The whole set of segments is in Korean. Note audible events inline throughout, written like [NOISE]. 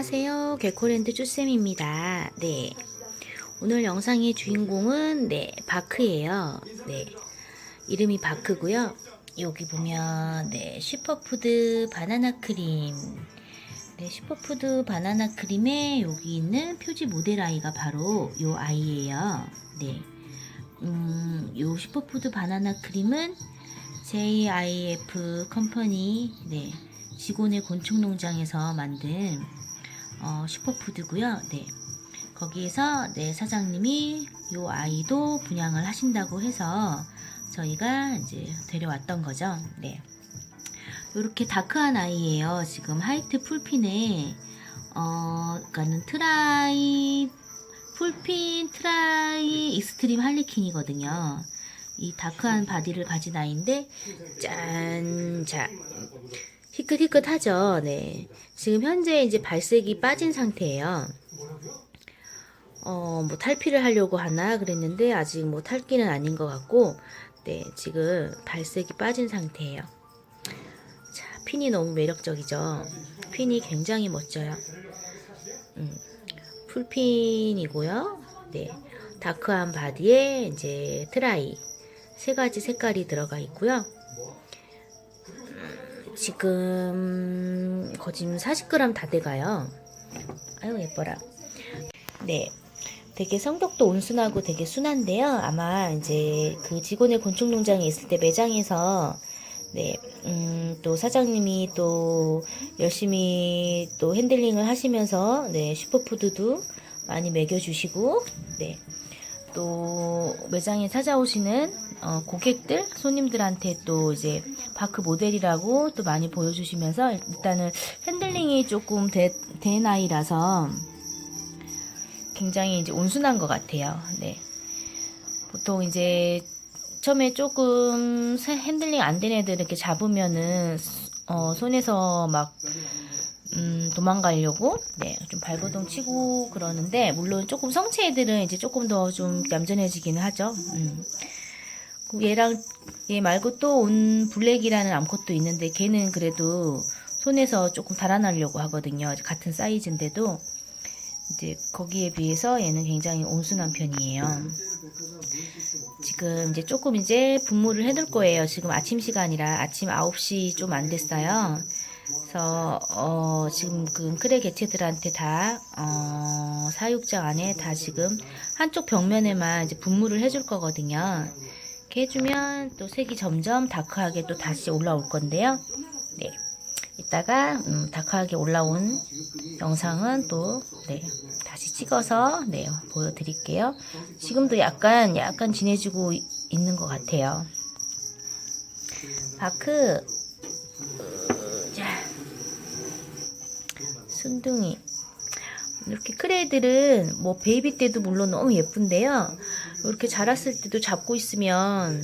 안녕하세요. 개코랜드 쭈쌤입니다. 네. 오늘 영상의 주인공은, 네, 바크예요. 네. 이름이 바크고요 여기 보면, 네, 슈퍼푸드 바나나 크림. 네, 슈퍼푸드 바나나 크림에 여기 있는 표지 모델 아이가 바로 요 아이예요. 네. 음, 요 슈퍼푸드 바나나 크림은 JIF 컴퍼니, 네. 직원의 곤충 농장에서 만든 어, 슈퍼푸드고요. 네. 거기에서 네, 사장님이 요 아이도 분양을 하신다고 해서 저희가 이제 데려왔던 거죠. 네. 요렇게 다크한 아이예요. 지금 하이트 풀핀에 어, 그러니까는 트라이 풀핀 트라이 익스트림 할리퀸이거든요. 이 다크한 바디를 가진 아이인데 짠, 자 희끗희끗하죠. 네. 지금 현재 이제 발색이 빠진 상태예요. 어, 뭐 탈피를 하려고 하나 그랬는데 아직 뭐 탈기는 아닌 것 같고, 네, 지금 발색이 빠진 상태예요. 자, 핀이 너무 매력적이죠. 핀이 굉장히 멋져요. 음, 풀핀이고요. 네, 다크한 바디에 이제 트라이 세 가지 색깔이 들어가 있고요. 지금 거짐 40g 다 돼가요. 아유 예뻐라. 네. 되게 성격도 온순하고 되게 순한데요. 아마 이제 그 직원의 곤충 농장에 있을 때 매장에서 네, 음, 또 사장님이 또 열심히 또 핸들링을 하시면서 네, 슈퍼푸드도 많이 먹여주시고 네, 또 매장에 찾아오시는 어, 고객들, 손님들한테 또 이제 바크 모델이라고 또 많이 보여주시면서 일단은 핸들링이 조금 되, 된 아이라서 굉장히 이제 온순한 것 같아요. 네. 보통 이제 처음에 조금 새- 핸들링 안 된 애들 이렇게 잡으면은 어, 손에서 막 음, 도망가려고 네, 좀 발버둥 치고 그러는데 물론 조금 성체 애들은 이제 조금 더 좀 얌전해지기는 하죠. 음. 그 얘랑 얘 말고 또 온 블랙이라는 암컷도 있는데 걔는 그래도 손에서 조금 달아나려고 하거든요. 같은 사이즈인데도 이제 거기에 비해서 얘는 굉장히 온순한 편이에요. 지금 이제 조금 이제 분무를 해둘 거예요. 지금 아침 시간이라 아침 9시 좀 안 됐어요. 그래서 어, 지금 그 크레 개체들한테 다 어, 사육장 안에 다 지금 한쪽 벽면에만 이제 분무를 해줄 거거든요. 이렇게 해주면 또 색이 점점 다크하게 또 다시 올라올 건데요. 네. 이따가 음, 다크하게 올라온 영상은 또 네, 다시 찍어서 네, 보여드릴게요. 지금도 약간 약간 진해지고 이- 있는 것 같아요. 바크 순둥이 이렇게 크레들은 뭐 베이비 때도 물론 너무 예쁜데요. 이렇게 자랐을 때도 잡고 있으면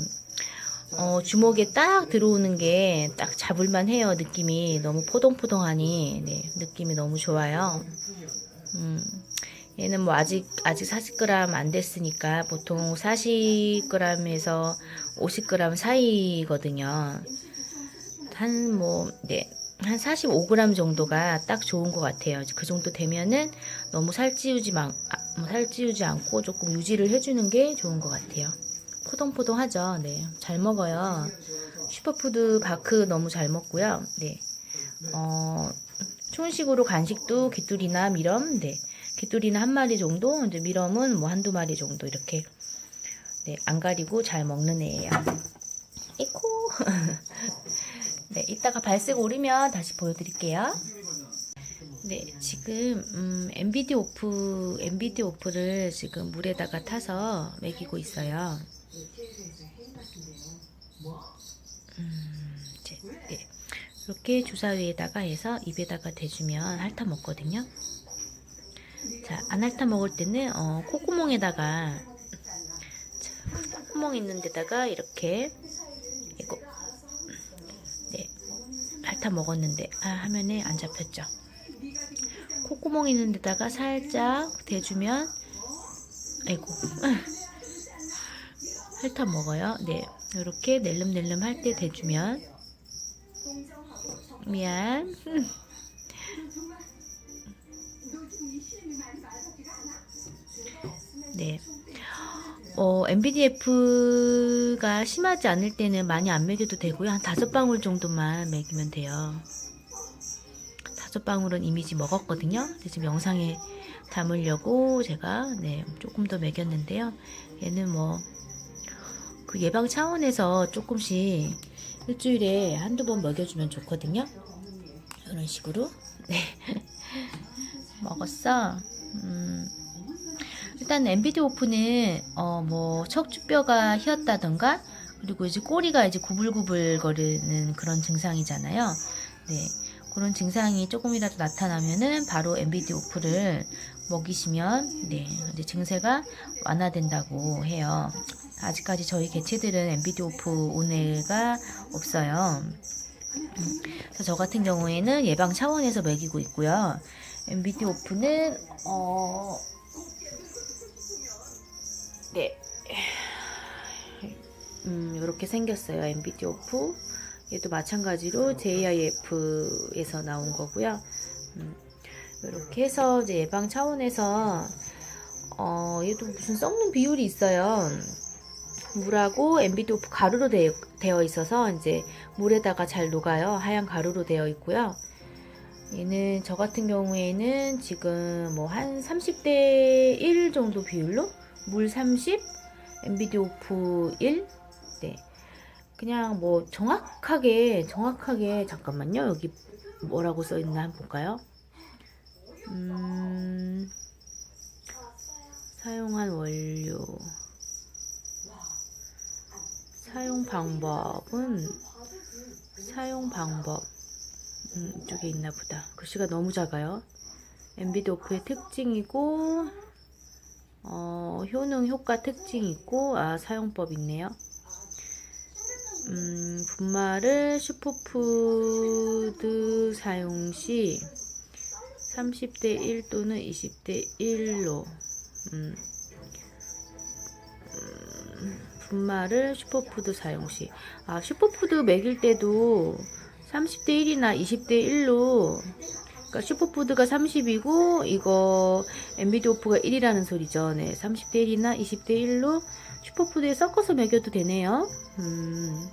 어, 주먹에 딱 들어오는 게 딱 잡을만 해요. 느낌이 너무 포동포동하니 네, 느낌이 너무 좋아요. 음, 얘는 뭐 아직 아직 40g 안 됐으니까 보통 40g에서 50g 사이거든요. 한 뭐 네. 한 45g 정도가 딱 좋은 것 같아요. 그 정도 되면은 너무 살찌우지, 마, 아, 뭐 살찌우지 않고 조금 유지를 해주는 게 좋은 것 같아요. 포동포동하죠. 네. 잘 먹어요. 슈퍼푸드 바크 너무 잘 먹고요. 네. 어, 촌식으로 간식도 귀뚜리나 미럼, 네. 귀뚜리는 한 마리 정도, 이제 미럼은 뭐 한두 마리 정도 이렇게, 네. 안 가리고 잘 먹는 애예요. 이코! [LAUGHS] 네. 이따가 발색 오르면 다시 보여드릴게요. 네, 지금 음, MBD 오프 MBD 오프를 지금 물에다가 타서 먹이고 있어요. 음, 네. 이렇게 주사 위에다가 해서 입에다가 대주면 핥아 먹거든요. 자, 안 핥아 먹을 때는 어, 콧구멍에다가 자, 콧구멍 있는 데다가 이렇게 다 먹었는데 아 화면에 안 잡혔죠. 콧구멍 있는 데다가 살짝 대주면 아이고 [LAUGHS] 핥아 먹어요. 네, 이렇게 낼름낼름 할 때 대주면 미안. [LAUGHS] 네. 어, MBDF가 심하지 않을 때는 많이 안 먹여도 되고요. 한 다섯 방울 정도만 먹이면 돼요. 다섯 방울은 이미 지 먹었거든요. 근데 지금 영상에 담으려고 제가 네, 조금 더 먹였는데요. 얘는 뭐 그 예방 차원에서 조금씩 일주일에 한두 번 먹여주면 좋거든요. 이런 식으로. 네. [LAUGHS] 먹었어. 음. 일단 MBD 오프는 어 뭐 척추뼈가 휘었다던가 그리고 이제 꼬리가 이제 구불구불 거리는 그런 증상이잖아요. 네. 그런 증상이 조금이라도 나타나면은 바로 MBD 오프를 먹이시면 네, 이제 증세가 완화된다고 해요. 아직까지 저희 개체들은 MBD 오프 온해가 없어요. 음, 그래서 저 같은 경우에는 예방 차원에서 먹이고 있고요. MBD 오프는 어 네. 음, 이렇게 생겼어요. MBD 오프. 얘도 마찬가지로 JIF에서 나온 거고요. 음, 이렇게 해서 이제 예방 차원에서 어, 얘도 무슨 썩는 비율이 있어요. 물하고 MBD 오프 가루로 되어, 되어 있어서 이제 물에다가 잘 녹아요. 하얀 가루로 되어 있고요. 얘는 저 같은 경우에는 지금 뭐 한 30대 1 정도 비율로 물 30, MBD 오프 1, 네. 그냥 뭐 정확하게 정확하게 잠깐만요. 여기 뭐라고 써 있나 한번 볼까요? 음, 사용한 원료 사용 방법은 사용 방법 음, 이쪽에 있나 보다. 글씨가 너무 작아요. MBD 오프의 특징이고 어, 효능 효과 특징이 있고 아 사용법 있네요. 음, 분말을 슈퍼푸드 사용 시 30대 1 또는 20대 1로 음, 음, 분말을 슈퍼푸드 사용 시 아, 슈퍼푸드 먹일 때도 30대 1이나 20대 1로 그러니까 슈퍼푸드가 30이고 이거 MBD 오프가 1이라는 소리죠. 네, 30대 1이나 20대 1로 슈퍼푸드에 섞어서 먹여도 되네요. 음,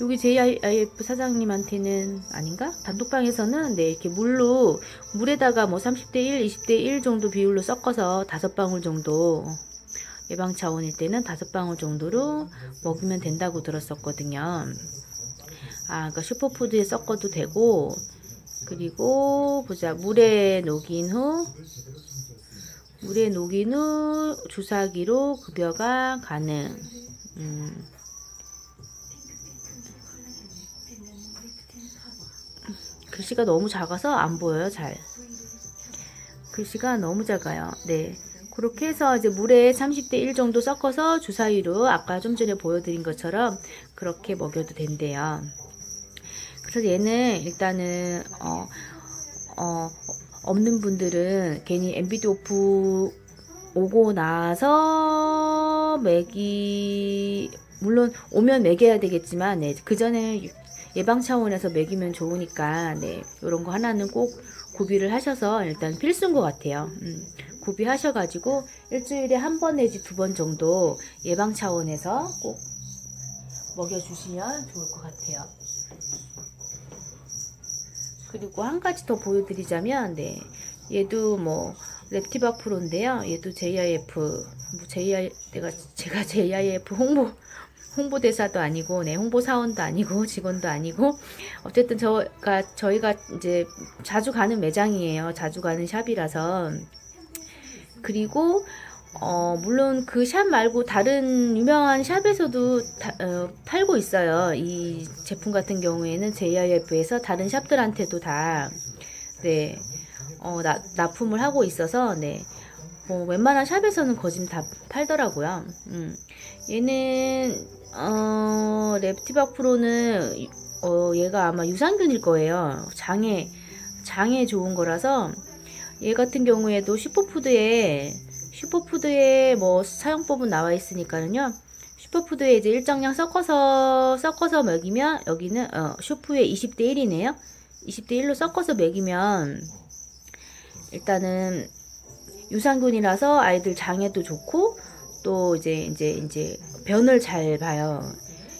여기 JIF 사장님한테는 아닌가? 단톡방에서는 네, 이렇게 물로 물에다가 뭐 30대 1, 20대 1 정도 비율로 섞어서 다섯 방울 정도 예방 차원일 때는 다섯 방울 정도로 먹으면 된다고 들었었거든요. 아, 그러니까 슈퍼푸드에 섞어도 되고 그리고 보자 물에 녹인 후 물에 녹인 후 주사기로 급여가 가능. 음. 글씨가 너무 작아서 안 보여요, 잘. 글씨가 너무 작아요. 네. 그렇게 해서 이제 물에 30대 1 정도 섞어서 주사위로 아까 좀 전에 보여드린 것처럼 그렇게 먹여도 된대요. 그래서 얘는 일단은 어, 어, 없는 분들은 괜히 MBD 오프 오고 나서 먹이 물론 오면 먹여야 되겠지만 네, 그 전에 예방 차원에서 먹이면 좋으니까 네, 이런 거 하나는 꼭 구비를 하셔서 일단 필수인 것 같아요. 음, 구비하셔가지고 일주일에 한 번 내지 두 번 정도 예방 차원에서 꼭 먹여주시면 좋을 것 같아요. 그리고 한 가지 더 보여드리자면, 네, 얘도 뭐 랩티바 프로인데요. 얘도 JIF, 뭐 JI 내가 제가 [LAUGHS] JIF 홍보 홍보대사도 아니고, 네, 홍보사원도 아니고, [LAUGHS] 직원도 아니고, 어쨌든 저가, 저희가 이제 자주 가는 매장이에요. 자주 가는 샵이라서. 그리고, 어, 물론 그 샵 말고 다른 유명한 샵에서도 다, 어, 팔고 있어요. 이 제품 같은 경우에는 JIF에서 다른 샵들한테도 다, 네, 어, 나, 납품을 하고 있어서, 네. 뭐, 웬만한 샵에서는 거진 다 팔더라고요. 음. 얘는, 어, 랩티박 프로는, 어, 얘가 아마 유산균일 거예요. 장에, 장에 좋은 거라서, 얘 같은 경우에도 슈퍼푸드에, 슈퍼푸드에 뭐 사용법은 나와 있으니까는요. 슈퍼푸드에 이제 일정량 섞어서, 섞어서 먹이면, 여기는, 어, 슈프에 20대 1이네요. 20대 1로 섞어서 먹이면, 일단은, 유산균이라서 아이들 장에도 좋고 또 이제 이제 이제 변을 잘 봐요.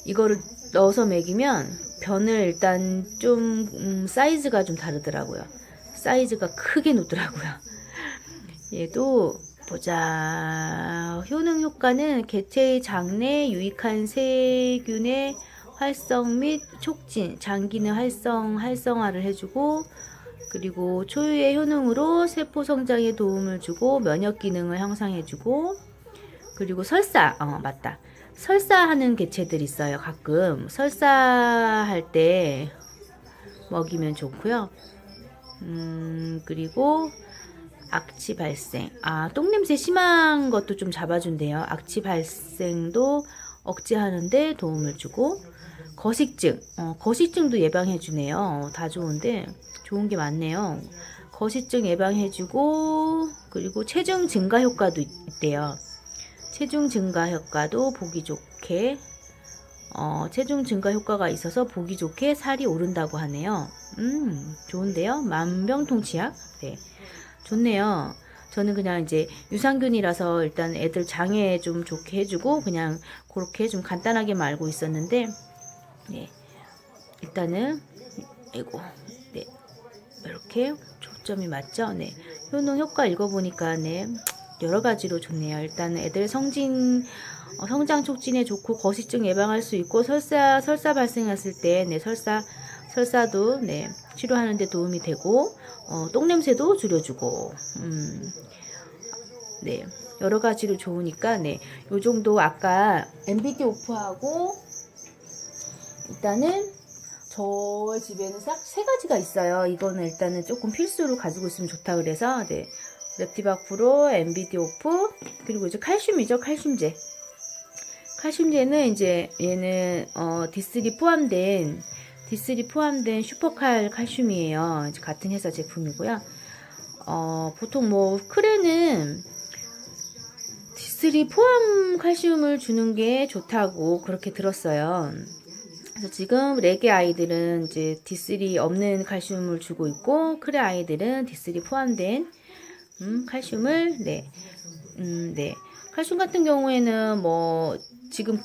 이거를 넣어서 먹이면 변을 일단 좀 음, 사이즈가 좀 다르더라고요. 사이즈가 크게 [LAUGHS] 놓더라고요. 얘도 보자. 효능 효과는 개체의 장내 유익한 세균의 활성 및 촉진, 장기는 활성, 활성화를 해주고, 그리고 초유의 효능으로 세포 성장에 도움을 주고, 면역 기능을 향상해주고, 그리고 설사, 어, 맞다. 설사하는 개체들 있어요, 가끔. 설사할 때 먹이면 좋고요. 음, 그리고 악취 발생. 아, 똥냄새 심한 것도 좀 잡아준대요. 악취 발생도 억제하는데 도움을 주고, 거식증. 어, 거식증도 예방해주네요. 어, 다 좋은데, 좋은 게 많네요. 거식증 예방해주고, 그리고 체중 증가 효과도 있- 있대요. 체중 증가 효과도 보기 좋게, 어, 체중 증가 효과가 있어서 보기 좋게 살이 오른다고 하네요. 음, 좋은데요? 만병통치약? 네. 좋네요. 저는 그냥 이제 유산균이라서 일단 애들 장에 좀 좋게 해주고 그냥 그렇게 좀 간단하게 말고 있었는데 네 일단은 이고 네 이렇게 초점이 맞죠? 네 효능 효과 읽어보니까 네 여러 가지로 좋네요. 일단 애들 성진 어, 성장 촉진에 좋고 거식증 예방할 수 있고 설사 설사 발생했을 때네 설사 설사도 네 치료하는 데 도움이 되고 어, 똥냄새도 줄여주고 음, 네 여러 가지로 좋으니까 네요 정도 아까 MBD 오프하고 일단은 저 집에는 싹 세 가지가 있어요. 이거는 일단은 조금 필수로 가지고 있으면 좋다 그래서 네 랩티박 프로, MBD 오프 그리고 이제 칼슘이죠 칼슘제. 칼슘제는 이제 얘는 어, D3 포함된 D3 포함된 슈퍼칼 칼슘이에요. 같은 회사 제품이고요. 어, 보통 뭐 크레는 D3 포함 칼슘을 주는 게 좋다고 그렇게 들었어요. 그래서 지금 레게 아이들은 이제 D3 없는 칼슘을 주고 있고 크레 아이들은 D3 포함된 음, 칼슘을 네, 음, 네. 칼슘 같은 경우에는 뭐 지금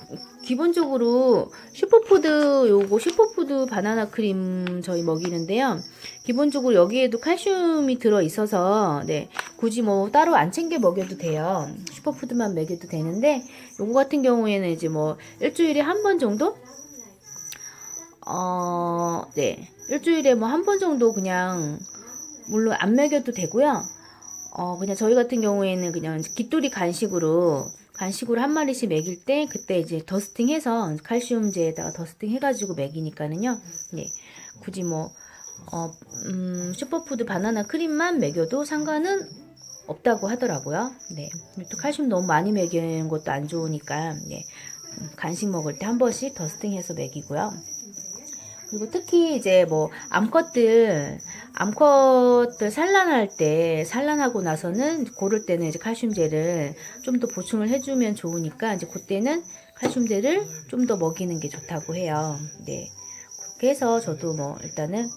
기본적으로 슈퍼푸드 요거 슈퍼푸드 바나나 크림 저희 먹이는데요. 기본적으로 여기에도 칼슘이 들어 있어서 네 굳이 뭐 따로 안 챙겨 먹여도 돼요. 슈퍼푸드만 먹여도 되는데 요거 같은 경우에는 이제 뭐 일주일에 한 번 정도 어, 네. 일주일에 뭐 한 번 정도 그냥, 물론 안 먹여도 되고요. 어, 그냥 저희 같은 경우에는 그냥 깃돌이 간식으로, 간식으로 한 마리씩 먹일 때, 그때 이제 더스팅 해서, 칼슘제에다가 더스팅 해가지고 먹이니까는요. 네. 굳이 뭐, 어, 음, 슈퍼푸드 바나나 크림만 먹여도 상관은 없다고 하더라고요. 네. 또 칼슘 너무 많이 먹이는 것도 안 좋으니까, 네. 음, 간식 먹을 때 한 번씩 더스팅해서 먹이고요. 그리고 특히 이제 뭐 암컷들 암컷들 산란할 때 산란하고 나서는 고를 때는 이제 칼슘제를 좀 더 보충을 해주면 좋으니까 이제 그때는 칼슘제를 좀 더 먹이는 게 좋다고 해요. 네. 그렇게 해서 저도 뭐 일단은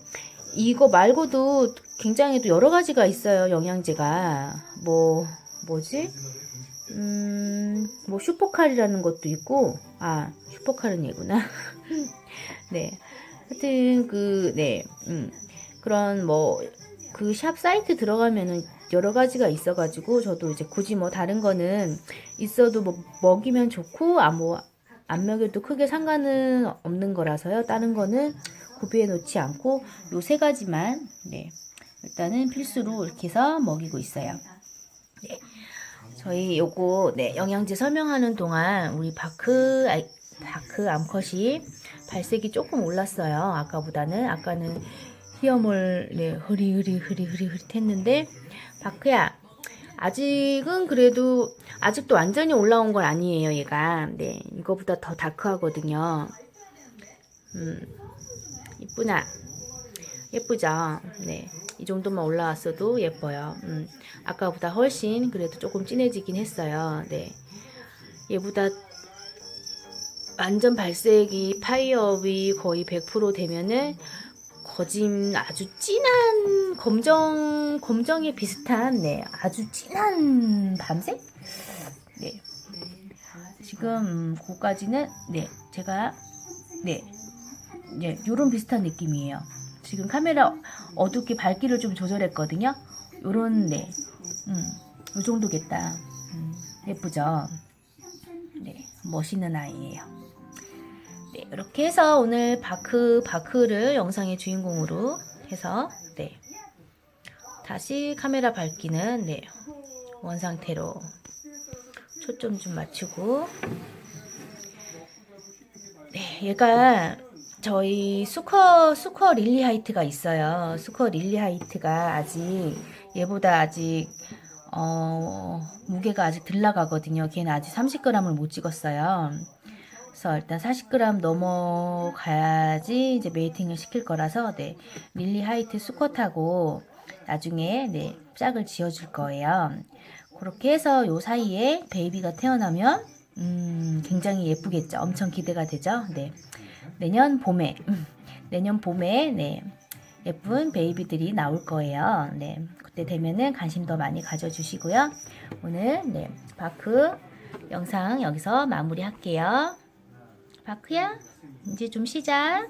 이거 말고도 굉장히 또 여러 가지가 있어요 영양제가. 뭐 뭐지? 음뭐 슈퍼칼이라는 것도 있고 아 슈퍼칼은 얘구나. [LAUGHS] 네 하여튼 그 네 음, 그런 뭐 그 샵 사이트 들어가면은 여러 가지가 있어가지고 저도 이제 굳이 뭐 다른 거는 있어도 뭐 먹이면 좋고 아뭐 안 먹여도 크게 상관은 없는 거라서요. 다른 거는 구비해 놓지 않고 요 세 가지만 네 일단은 필수로 이렇게 해서 먹이고 있어요. 네. 저희 요거 네 영양제 설명하는 동안 우리 바크 아이, 바크 암컷이 발색이 조금 올랐어요. 아까보다는 아까는 희염을 네, 흐리 흐리 흐리 흐리 흐릿했는데 바크야 아직은 그래도 아직도 완전히 올라온 건 아니에요. 얘가 네 이거보다 더 다크하거든요. 음 이쁘나 예쁘죠. 네. 이 정도만 올라왔어도 예뻐요. 음, 아까보다 훨씬 그래도 조금 진해지긴 했어요. 네. 얘보다 완전 발색이 파이어업이 거의 100% 되면은 거짐 아주 진한 검정 검정에 비슷한 네 아주 진한 밤색 네 지금 음, 그까지는 네 제가 네 네, 요런 비슷한 느낌이에요. 지금 카메라 어둡게 밝기를 좀 조절했거든요. 요런 네, 음, 요 정도겠다. 음, 예쁘죠? 네, 멋있는 아이예요. 네, 이렇게 해서 오늘 바크 바크를 영상의 주인공으로 해서 네, 다시 카메라 밝기는 네, 원 상태로 초점 좀 맞추고 네, 얘가 저희 수커 수커 릴리 하이트가 있어요. 수커 릴리 하이트가 아직 얘보다 아직 어, 무게가 아직 덜 나가거든요. 걔는 아직 30g을 못 찍었어요. 그래서 일단 40g 넘어가야지 이제 메이팅을 시킬 거라서 네 릴리 하이트 수컷하고 나중에 네 짝을 지어줄 거예요. 그렇게 해서 요 사이에 베이비가 태어나면 음, 굉장히 예쁘겠죠. 엄청 기대가 되죠. 네. 내년 봄에 음, 내년 봄에 네. 예쁜 베이비들이 나올 거예요. 네. 그때 되면은 관심 더 많이 가져주시고요. 오늘 네. 바크 영상 여기서 마무리할게요. 바크야, 이제 좀 쉬자.